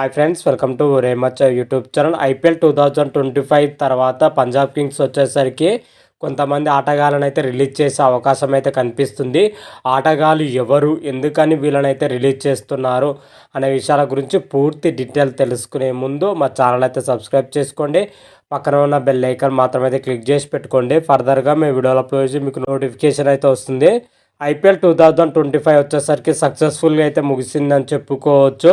Hi friends welcome to Raymuch YouTube channel IPL two thousand twenty five తర్వాత Punjab Kings వచ్చేసరికి కొంతమంది ఆటగాళ్ళని అయితే release చేసే అవకాశం అయితే కనిపిస్తుంది. ఆటగాళ్ళు ఎవరు ఎందుకని వీళ్ళనైతే రిలీజ్ చేస్తున్నారు అనే విషయాల గురించి పూర్తి డీటెయిల్ తెలుసుకునే ముందు మా ఛానల్ అయితే సబ్స్క్రైబ్ చేసుకోండి. పక్కన ఉన్న బెల్ ఐకాన్ మాత్రమైతే క్లిక్ చేసి పెట్టుకోండి. ఫర్దర్గా మేము వీడియోలో అప్లోడ్ చేసి మీకు నోటిఫికేషన్ అయితే వస్తుంది. IPL two thousand twenty five వచ్చేసరికి సక్సెస్ఫుల్గా అయితే ముగిసిందని చెప్పుకోవచ్చు.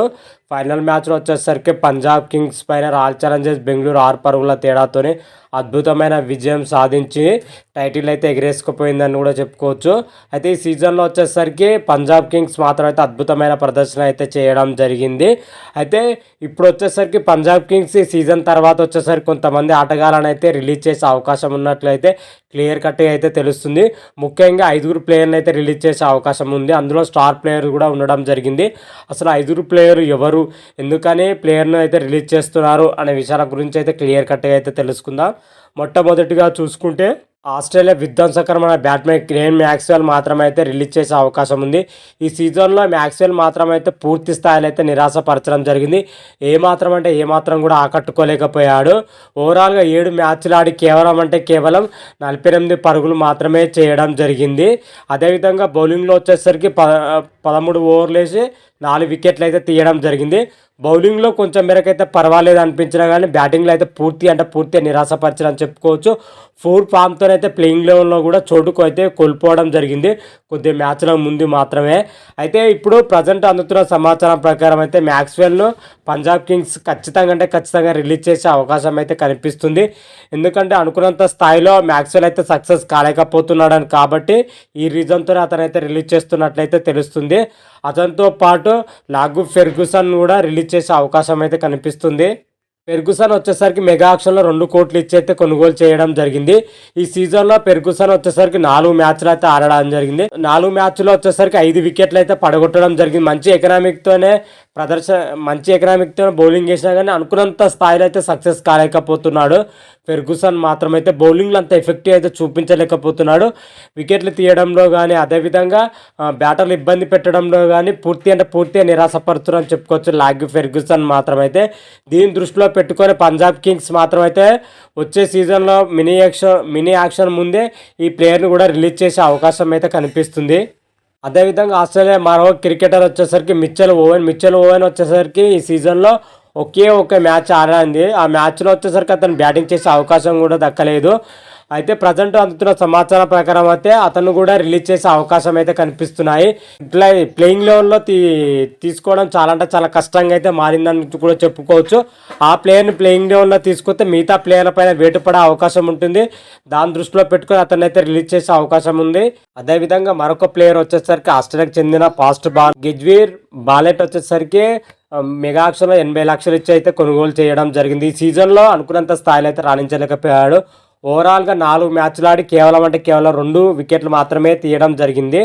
ఫైనల్ మ్యాచ్లో వచ్చేసరికి పంజాబ్ కింగ్స్ పైన రాయల్ ఛాలెంజర్స్ బెంగళూరు ఆరు పరుగుల తేడాతోనే అద్భుతమైన విజయం సాధించి టైటిల్ అయితే ఎగరేసుకుపోయిందని కూడా చెప్పుకోవచ్చు. అయితే ఈ సీజన్లో వచ్చేసరికి పంజాబ్ కింగ్స్ మాత్రం అయితే అద్భుతమైన ప్రదర్శన అయితే చేయడం జరిగింది. అయితే ఇప్పుడు వచ్చేసరికి పంజాబ్ కింగ్స్ ఈ సీజన్ తర్వాత వచ్చేసరికి కొంతమంది ఆటగాళ్ళని అయితే రిలీజ్ చేసే అవకాశం ఉన్నట్లయితే క్లియర్ కట్గా అయితే తెలుస్తుంది. ముఖ్యంగా ఐదుగురు ప్లేయర్ని అయితే రిలీజ్ చేసే అవకాశం ఉంది. అందులో స్టార్ ప్లేయర్ కూడా ఉండడం జరిగింది. అసలు ఐదుగురు ప్లేయర్ ఎవరు ఎందుకని ప్లేయర్ను అయితే రిలీజ్ చేస్తున్నారు అనే విషయాల గురించి అయితే క్లియర్ కట్గా అయితే తెలుసుకుందాం. మొట్టమొదటిగా చూసుకుంటే ఆస్ట్రేలియా విధ్వంసకరమైన బ్యాట్మెన్ గ్రేన్ మ్యాక్స్వెల్ మాత్రమే అయితే రిలీజ్ చేసే అవకాశం ఉంది. ఈ సీజన్లో మ్యాక్స్వెల్ మాత్రం అయితే పూర్తి స్థాయిలో అయితే నిరాశపరచడం జరిగింది. ఏ మాత్రం అంటే ఏ మాత్రం కూడా ఆకట్టుకోలేకపోయాడు. ఓవరాల్గా ఏడు మ్యాచ్లు ఆడి కేవలం అంటే కేవలం నలభై ఎనిమిది పరుగులు మాత్రమే చేయడం జరిగింది. అదేవిధంగా బౌలింగ్లో వచ్చేసరికి ప పదమూడు ఓవర్లు వేసి నాలుగు వికెట్లు అయితే తీయడం జరిగింది. బౌలింగ్లో కొంచెం మేరకైతే పర్వాలేదు అనిపించినా కానీ బ్యాటింగ్లో అయితే పూర్తి అంటే పూర్తిగా నిరాశపరిచడం చెప్పుకోవచ్చు. ఫోర్ ఫామ్తో అయితే ప్లేయింగ్ లెవెల్లో కూడా చోటుకు అయితే కోల్పోవడం జరిగింది. కొద్ది మ్యాచ్ల ముందు మాత్రమే. అయితే ఇప్పుడు ప్రజెంట్ అందుతున్న సమాచారం ప్రకారం అయితే మ్యాక్స్వెల్ను పంజాబ్ కింగ్స్ ఖచ్చితంగా అంటే ఖచ్చితంగా రిలీజ్ చేసే అవకాశం అయితే కనిపిస్తుంది. ఎందుకంటే అనుకున్నంత స్థాయిలో మ్యాక్స్వెల్ అయితే సక్సెస్ కాలేకపోతున్నాడని కాబట్టి ఈ రీజన్తో అతనైతే రిలీజ్ చేస్తున్నట్లయితే తెలుస్తుంది. అతనితో పాటు లాగు ఫెర్గుసన్ కూడా రిలీజ్ చేసే అవకాశం అయితే కనిపిస్తుంది. పెర్గుసన్ వచ్చేసరికి మెగా ఆక్షన్లో రెండు కోట్లు ఇచ్చి అయితే కొనుగోలు చేయడం జరిగింది. ఈ సీజన్లో పెర్గుసన్ వచ్చేసరికి నాలుగు మ్యాచ్లు అయితే ఆడడం జరిగింది. నాలుగు మ్యాచ్లో వచ్చేసరికి ఐదు వికెట్లు అయితే పడగొట్టడం జరిగింది. మంచి ఎకనామిక్తోనే ప్రదర్శన మంచి ఎకనామిక్తో బౌలింగ్ చేసినా కానీ అనుకున్నంత స్థాయిలో అయితే సక్సెస్ కాలేకపోతున్నాడు. ఫెర్గుసన్ మాత్రం అయితే బౌలింగ్లో అంత ఎఫెక్టివ్ అయితే చూపించలేకపోతున్నాడు. వికెట్లు తీయడంలో కానీ అదేవిధంగా బ్యాటర్లు ఇబ్బంది పెట్టడంలో కానీ పూర్తి అంటే పూర్తిగా నిరాశపడుతున్నారని చెప్పుకోవచ్చు లాగ్ ఫెర్గుసన్ మాత్రం అయితే దీని దృష్టిలో పెట్టుకొని పంజాబ్ కింగ్స్ మాత్రం అయితే వచ్చే సీజన్లో మినీ యాక్షన్ మినీ యాక్షన్ ముందే ఈ ప్లేయర్ని కూడా రిలీజ్ చేసే అవకాశం అయితే కనిపిస్తుంది. అదేవిధంగా ఆస్ట్రేలియా మరో క్రికెటర్ వచ్చేసరికి మిచ్చల్ ఓవెన్. మిచ్చల్ ఓవెన్ వచ్చేసరికి ఈ సీజన్లో ఒకే ఒక మ్యాచ్ ఆడింది ఆ మ్యాచ్లో వచ్చేసరికి అతను బ్యాటింగ్ చేసే అవకాశం కూడా దక్కలేదు. అయితే ప్రజెంట్ అందుతున్న సమాచారం ప్రకారం అయితే అతను కూడా రిలీజ్ చేసే అవకాశం అయితే కనిపిస్తున్నాయి. ఇట్లా ప్లేయింగ్ లెవెల్లో తీ తీసుకోవడం చాలా అంటే చాలా కష్టంగా అయితే మారిందని కూడా చెప్పుకోవచ్చు. ఆ ప్లేయర్ని ప్లేయింగ్ లెవెల్లో తీసుకొస్తే మిగతా ప్లేయర్ల పైన వేటు పడే అవకాశం ఉంటుంది. దాని దృష్టిలో పెట్టుకొని అతను అయితే రిలీజ్ చేసే అవకాశం ఉంది. అదేవిధంగా మరొక ప్లేయర్ వచ్చేసరికి ఆస్ట్రేలియాకి చెందిన ఫాస్ట్ బాల్ గిజ్వీర్ బాలెట్ వచ్చేసరికి మెగాక్షలో ఎనభై లక్షలు ఇచ్చి అయితే కొనుగోలు చేయడం జరిగింది. ఈ సీజన్లో అనుకున్నంత స్థాయిలో అయితే రాణించలేకపోయాడు. ఓవరాల్గా నాలుగు మ్యాచ్లు ఆడి కేవలం అంటే కేవలం రెండు వికెట్లు మాత్రమే తీయడం జరిగింది.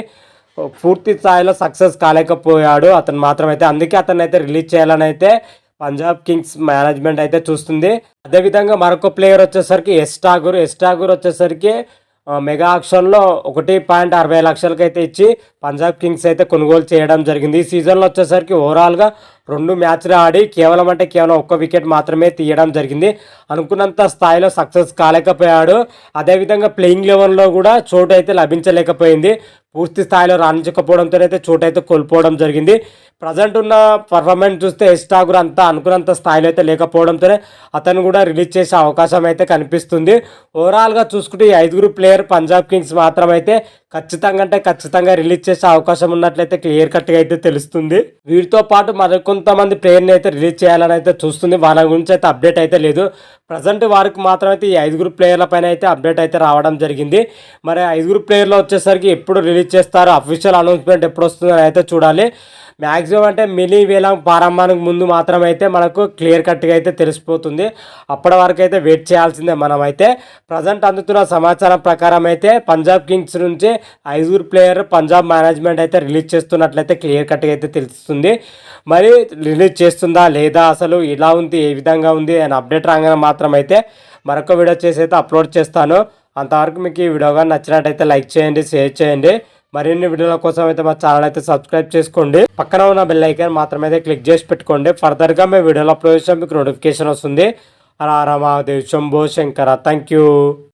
పూర్తి స్థాయిలో సక్సెస్ కాలేకపోయాడు అతను మాత్రమైతే. అందుకే అతన్ని అయితే రిలీజ్ చేయాలని అయితే పంజాబ్ కింగ్స్ మేనేజ్మెంట్ అయితే చూస్తుంది. అదేవిధంగా మరొక ప్లేయర్ వచ్చేసరికి ఎస్టాగూర్. ఎస్టాగూర్ వచ్చేసరికి మెగా ఆక్షన్లో ఒకటి పాయింట్ అరవై లక్షలకి అయితే ఇచ్చి పంజాబ్ కింగ్స్ అయితే కొనుగోలు చేయడం జరిగింది. ఈ సీజన్లో వచ్చేసరికి ఓవరాల్గా రెండు మ్యాచ్లు ఆడి కేవలం అంటే కేవలం ఒక్క వికెట్ మాత్రమే తీయడం జరిగింది. అనుకున్నంత స్థాయిలో సక్సెస్ కాలేకపోయాడు. అదేవిధంగా ప్లేయింగ్ లెవెల్లో కూడా చోటు అయితే లభించలేకపోయింది. పూర్తి స్థాయిలో రాణించకపోవడంతో అయితే చోటు అయితే కోల్పోవడం జరిగింది. ప్రజెంట్ ఉన్న పర్ఫార్మెన్స్ చూస్తే ఎస్టాగూర్ అంతా అనుకున్నంత స్థాయిలో అయితే లేకపోవడంతోనే అతను కూడా రిలీజ్ చేసే అవకాశం అయితే కనిపిస్తుంది. ఓవరాల్గా చూసుకుంటే ఈ ఐదుగురు ప్లేయర్ పంజాబ్ కింగ్స్ మాత్రం అయితే ఖచ్చితంగా అంటే ఖచ్చితంగా రిలీజ్ చేసే అవకాశం ఉన్నట్లయితే క్లియర్ కట్గా అయితే తెలుస్తుంది. వీటితో పాటు మరికొంతమంది ప్లేయర్ని అయితే రిలీజ్ చేయాలని అయితే చూస్తుంది. వాళ్ళ గురించి అయితే అప్డేట్ అయితే లేదు. ప్రజెంట్ వారికి మాత్రం అయితే ఈ ఐదుగురు ప్లేయర్ల పైన అయితే అప్డేట్ అయితే రావడం జరిగింది. మరి ఐదుగురు ప్లేయర్లు వచ్చేసరికి ఎప్పుడు రిలీజ్ చేస్తారు? అఫీషియల్ అనౌన్స్మెంట్ ఎప్పుడు వస్తుందని అయితే చూడాలి. మ్యాక్సిమం అంటే మినీ వేలం ప్రారంభానికి ముందు మాత్రం అయితే మనకు క్లియర్ కట్గా అయితే తెలిసిపోతుంది. అప్పటి వరకు అయితే వెయిట్ చేయాల్సిందే మనం అయితే ప్రజెంట్ అందుతున్న సమాచారం ప్రకారం అయితే పంజాబ్ కింగ్స్ నుంచి ఐదుగురు ప్లేయర్ పంజాబ్ మేనేజ్మెంట్ అయితే రిలీజ్ చేస్తున్నట్లయితే క్లియర్ కట్గా అయితే తెలుస్తుంది. మరి రిలీజ్ చేస్తుందా లేదా అసలు ఇలా ఉంది ఏ విధంగా ఉంది అని అప్డేట్ రాగానే మాత్రం అయితే మరొక వీడియో చేసి అయితే అప్లోడ్ చేస్తాను. అంతవరకు మీకు ఈ వీడియో కానీ నచ్చినట్టయితే లైక్ చేయండి షేర్ చేయండి. మరిన్ని వీడియోల కోసం అయితే మా ఛానల్ అయితే సబ్స్క్రైబ్ చేసుకోండి. పక్కన ఉన్న బెల్ ఐకాన్ మాత్రమే అయితే క్లిక్ చేసి పెట్టుకోండి. ఫర్దర్గా మేము వీడియోలో అప్లోడ్ చేసిన మీకు నోటిఫికేషన్ వస్తుంది. అలా హర మహాదేవ్ శంభో శంకర థ్యాంక్ యూ